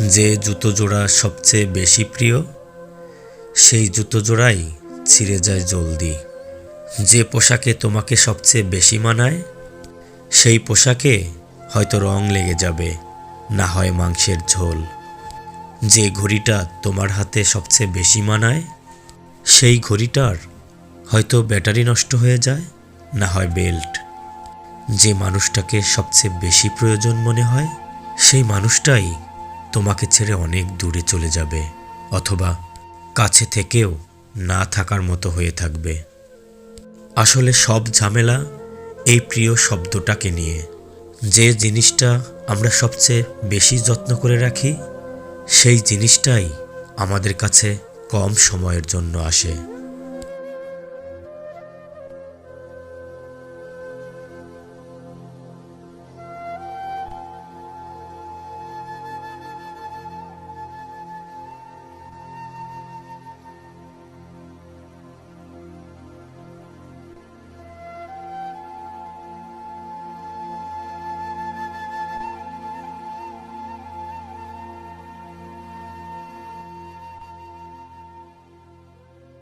যে জুতো জোড়া সবচেয়ে বেশি প্রিয়, সেই জুতো জোড়াই ছিঁড়ে যায় জলদি। যে পোশাকে তোমাকে সবচেয়ে বেশি মানায়, সেই পোশাকে হয়তো রং লেগে যাবে, না হয় মাংসের ঝোল। যে ঘড়িটা তোমার হাতে সবচেয়ে বেশি মানায়, সেই ঘড়িটার হয়তো ব্যাটারি নষ্ট হয়ে যায়, না হয় বেল্ট। যে মানুষটাকে সবচেয়ে বেশি প্রয়োজন মনে হয়, সেই মানুষটাই তোমাকে ছেড়ে অনেক দূরে চলে যাবে, অথবা কাছে থেকেও না থাকার মতো হয়ে থাকবে। আসলে সব ঝামেলা এই প্রিয় শব্দটাকে নিয়ে। যে জিনিসটা আমরা সবচেয়ে বেশি যত্ন করে রাখি, সেই জিনিসটাই আমাদের কাছে কম সময়ের জন্য আসে।